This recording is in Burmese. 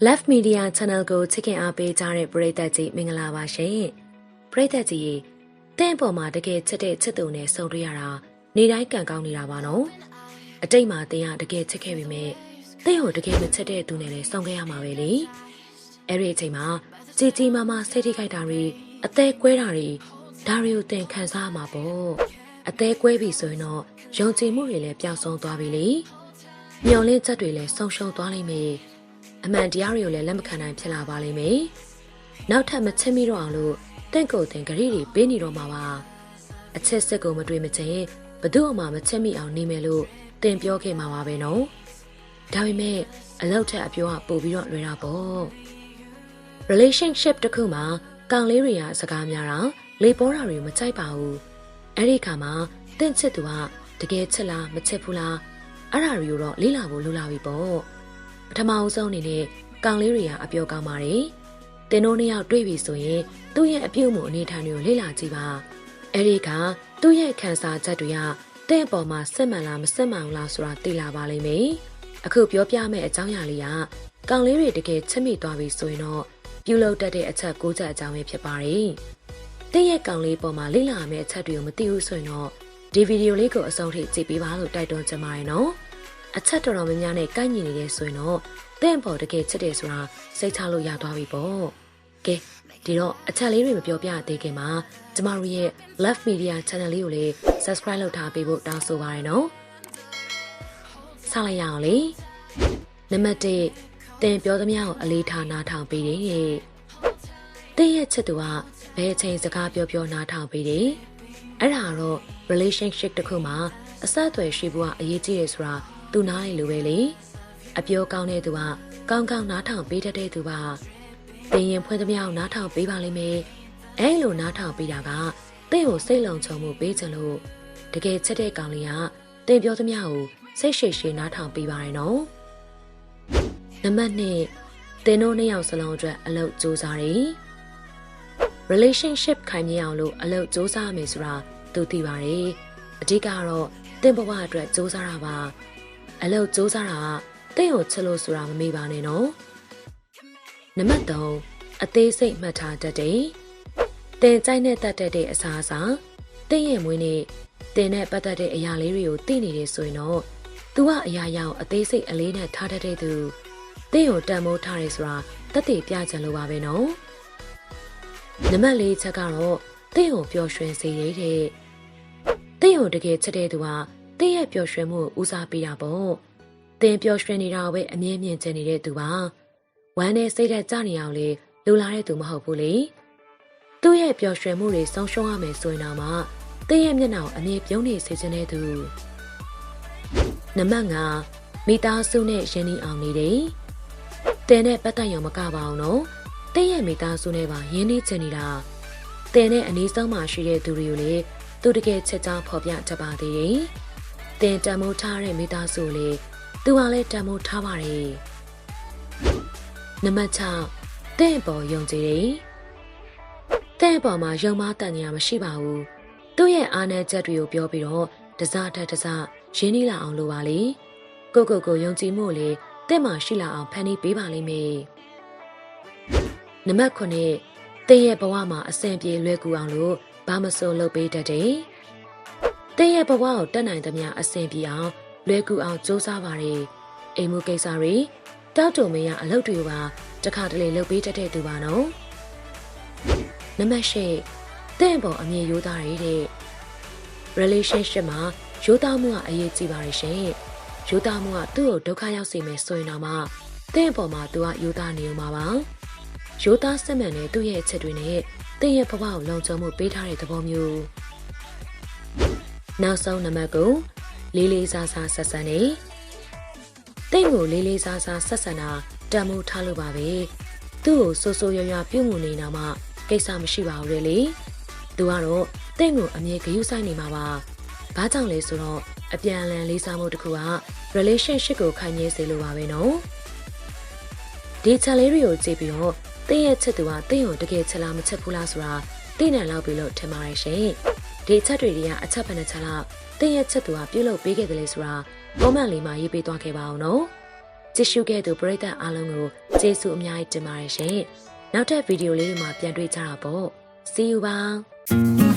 Left Media Channel ကိုချစ်ခင်အားပေးကြတဲ့ပရိသတ်ကြီးမင်္ဂလာပါရှင်ပရိသတ်ကြီးတင့်အပေါ်မှာတကယ်ချစ်တဲ့ချစ်သူနဲ့ဆုံတွေ့ရတာနေတိုင်းကံကောင်းနေတာပါနော်အတိတ်မှာတင်ရတကယ်ချစ်ခဲ့ပေမဲ့တင့်ကိုတကယ်မချစ်တဲ့သူနဲ့လည်းဆုံခဲ့ရမှာပဲလေအဲ့ဒီအချိန်မှာကြည်ကြည်မာမာစိတ်ထိခိုက်တာတွေအသေးကွဲတာတွေဒါတွေကိုတင်ခံစားမှာပေါ့အသေးကွဲပြီဆိုရင်တော့ယုံကြည်မှုတွေလည်းပျောက်ဆုံးသွားပြီလေမျော်လင့်ချက်တွေလည်းဆုံးရှုံးသွားလိမ့်မယ် အမှန်တရားတွေကိုလည်းလက်မခံနိုင်ဖြစ်လာပါလိမ့်မယ်နောက်ထပ်မချစ်မိတော့အောင်လို့တင့်ကိုယ်တင်ဂရိတွေပေးနေတော့မှာပါအချက်စစ်ကိုမတွေ့မချင်းဘသူ့အမှမချစ်မိအောင်နေမယ်လို့တင်ပြောခဲ့မှာပါပဲနော်ဒါပေမဲ့အလောက်ထက်အပြောကပို့ပြီးတော့လွယ်တာပေါ့ relationship တစ်ခုမှာကောင်လေးတွေကစကားများတာလေပေါ်တာတွေမကြိုက်ပါဘူးအဲ့ဒီခါမှာတင့်ချစ်သူကတကယ်ချစ်လားမချစ်ဘူးလားအဲ့ဒါတွေကိုတော့လေ့လာဖို့လိုလာပြီပေါ့ ပထမအဆုံးအနေနဲ့ကောင်လေးတွေကအပြောကောင်းပါတယ်တင်တို့နှစ်ယောက်တွေ့ပြီဆိုရင်သူ့ရဲ့အပြုတ်မှုအနေထားတွေကိုလေ့လာကြည့်ပါအဲ့ဒီကသူ့ရဲ့ခံစားချက်တွေကတင့်အပေါ်မှာစစ်မှန်လားမစစ်မှန်ဘူးလားဆိုတာသိလာပါလိမ့်မယ်အခုပြောပြမယ့်အကြောင်းအရာလေးကကောင်လေးတွေတကယ်ချစ်မိသွားပြီဆိုရင်တော့ပြုလုပ်တတ်တဲ့အချက်၉ချက်အကြောင်းပဲဖြစ်ပါတယ်။တည့်ရဲ့ကောင်လေးပေါ်မှာလေ့လာမယ့်အချက်တွေကိုမသိဘူးဆိုရင်တော့ဒီဗီဒီယိုလေးကိုအဆုံးထိကြည့်ပေးပါလို့တိုက်တွန်းချင်ပါတယ်နော်။ အချက်တော်တော်များများနဲ့ကိုက်ညီနေတယ်ဆိုရင်တော့တင့်ပေါ်တကယ်ချစ်တယ်ဆိုတာစိတ်ချလို့ရသွားပြီပေါ့။ကဲဒီတော့အချက်လေးတွေမပြောပြသေးခင်မှာကျမတို့ရဲ့ Love Media Channel လေးကိုလည်း Subscribe လုပ်ထားပေးဖို့တောင်းဆိုပါရနော်။ဆက်လိုက်ရအောင်လေ။နံပါတ်1တင်ပြောသမျှကိုအလေးထားနားထောင်ပေးတယ်ရဲ့။တင်းရဲ့ချစ်သူကဘယ်အချိန်စကားပြောပြောနားထောင်ပေးတယ်။အဲ့ဒါတော့ relationship တစ်ခုမှာအဆက်အသွယ်ရှိဖို့ကအရေးကြီးတယ်ဆိုတာ သူနားလေလိုပဲလေ။အပြောကောင်းတဲ့သူကကောင်းကောင်းနားထောင်ပေးတတ်တဲ့သူပါ။တင်းရင်ဖွင့်သမျှကိုနားထောင်ပေးပါလိမ့်မယ်။အဲ့လိုနားထောင်ပေးတာကတင့်ကိုစိတ်လုံခြုံမှုပေးချင်လို့တကယ်ချစ်တဲ့ကောင်လေးကတင်ပြောသမျှကိုစိတ်ရှိရှိနားထောင်ပေးပါရနော်။နံပါတ်2တင်တို့နှစ်ယောက်စလုံးအတွက်အလုပ်စူးစမ်းတယ်။ relationship ခိုင်မြဲအောင်လို့အလုပ်စူးစမ်းမယ်ဆိုတာသူသိပါတယ်။အဓိကတော့တင်ဘဝအတွက်စူးစမ်းတာပါ။ အလုပ်စူးစမ်းတာကတင့်ကိုချစ်လို့ဆိုတာမမေ့ပါနဲ့နော်။နံပါတ်3အသေးစိတ်မှတ်ထားတတ်တယ်။တင်ကြိုက်နဲ့တတ်တဲ့အစားအစာတင့်ရဲ့မွေးနေ့တင်နဲ့ပတ်သက်တဲ့အရာလေးတွေကိုသိနေတယ်ဆိုရင်တော့သူကအရာရာကိုအသေးစိတ်အလေးနဲ့ထားတတ်တဲ့သူတင့်ကိုတန်မိုးထားရဲဆိုတာတက်တည်ပြကြလို့ပါပဲနော်နံပါတ်၄ချက်ကတော့တင့်ကိုပျော်ရွှင်စေရတဲ့တင့်ကိုတကယ်ချစ်တဲ့သူက တင့်ရဲ့ပျော်ရွှင်မှုကိုဦးစားပေးတာပေါ့တင်ပျော်ရွှင်နေတာကိုပဲအမြဲမြင်ချင်နေတဲ့သူပါဝမ်းနဲ့စိတ်ဓာတ်ကြနေအောင်လေလူလာတဲ့သူမဟုတ်ဘူးလေသူ့ရဲ့ပျော်ရွှင်မှုတွေဆုံးရှုံးရမယ်ဆိုရင်တော့မှတင့်ရဲ့မျက်နှာကိုအမြဲပြုံးနေစေချင်တဲ့သူနံပါတ်5မိသားစုနဲ့ရင်းနှီးအောင်နေတယ်။တဲနဲ့ပတ်သက်ရုံမကပါအောင်နော်။တဲရဲ့မိသားစုနဲ့ပါရင်းနှီးချင်နေတာ။တဲနဲ့အနည်းဆုံးမှရှိတဲ့သူတွေကိုလေသူတကယ်ချက်ချောင်းဖော်ပြတတ်ပါသေးတယ်။ တဲတံမိုးထားတဲ့မိသားစုလေသူကလည်းတံမိုးထားပါတယ်။နံပါတ်6တဲ့ပေါ်ယုံကြည်တယ်။တဲ့ပေါ်မှာယုံမတန်ညာမရှိပါဘူး။သူ့ရဲ့အားနည်းချက်တွေကိုပြောပြီးတော့တစားတက်တစားရင်းနှီးလာအောင်လိုပါလေကိုကိုကိုယုံကြည်မှုလေတဲ့မှာရှိလာအောင်ဖန်တီးပေးပါလိမ့်မယ်နံပါတ်9တဲ့ရဲ့ဘဝမှာအဆင်ပြေလွယ်ကူအောင်လို့ဘာမစိုးလုပ်ပေးတတ်တယ် တဲ့ရဲ့ဘဝကိုတက်နိုင်သမျှအဆင်ပြေအောင်လွယ်ကူအောင်စူးစမ်းပါတယ်အိမ်မှုကိစ္စတွေတောက်တုံမရအလုပ်တွေပါတခါတလေလုပ်ပေးတတ်တဲ့သူပါနော်နံပါတ်10တဲ့ပေါ်အမြင်ရိုးသားရတဲ့ relationship မှာရိုးသားမှုကအရေးကြီးပါတယ်ရှင်။ရိုးသားမှုကသူ့ကိုဒုက္ခရောက်စေမယ်ဆိုရင်တော့မှတင့်အပေါ်မှာသူကရိုးသားနေဦးမှာပါ။ရိုးသားစစ်မှန်တဲ့သူ့ရဲ့အချက်တွေနဲ့တင့်ရဲ့ဘဝကိုလုံခြုံမှုပေးထားတဲ့သဘောမျိုး။ နောက်ဆုံးနံပါတ်ကိုလေးလေးစားစားဆက်ဆံနေ။တင့်ကိုလေးလေးစားစားဆက်ဆံတာတံမိုးထားလို့ပါပဲ။သူ့ကိုဆိုးဆိုးရွားရွားပြုတ်မှုနေတာမှကိစ္စမရှိပါဘူးလေ။သူကတော့တင့်ကိုအမြဲဂရုစိုက်နေမှာပါ။ဘာကြောင့်လဲဆိုတော့အပြန်အလှန်လေးစားမှုတစ်ခုက relationship ကိုခိုင်မြဲစေလိုပါပဲနော်။ဒီချက်လေးတွေကိုကြည့်ပြီးတော့တင့်ရဲ့ချစ်သူကတင့်ကိုတကယ်ချက်လားမချက်ဘူးလားဆိုတာသိနိုင်လောက်ပြီလို့ထင်ပါတယ်ရှင်။ ဒီအချက်တွေတွေကအချက်ဘယ်နှချက်လောက်တင်းရဲ့ချက်သူကပြုတ်လုပေးခဲ့တယ်လေဆိုတာကောမန့်လေးမှာရေးပေးသွားခဲ့ပါအောင်နော်ကြည့်ရှုခဲ့သူပရိသတ်အားလုံးကိုကျေးဇူးအများကြီးတင်ပါတယ်ရှင်နောက်ထပ်ဗီဒီယိုလေးတွေမှာပြန်တွေ့ကြတာပေါ့ see you ပါ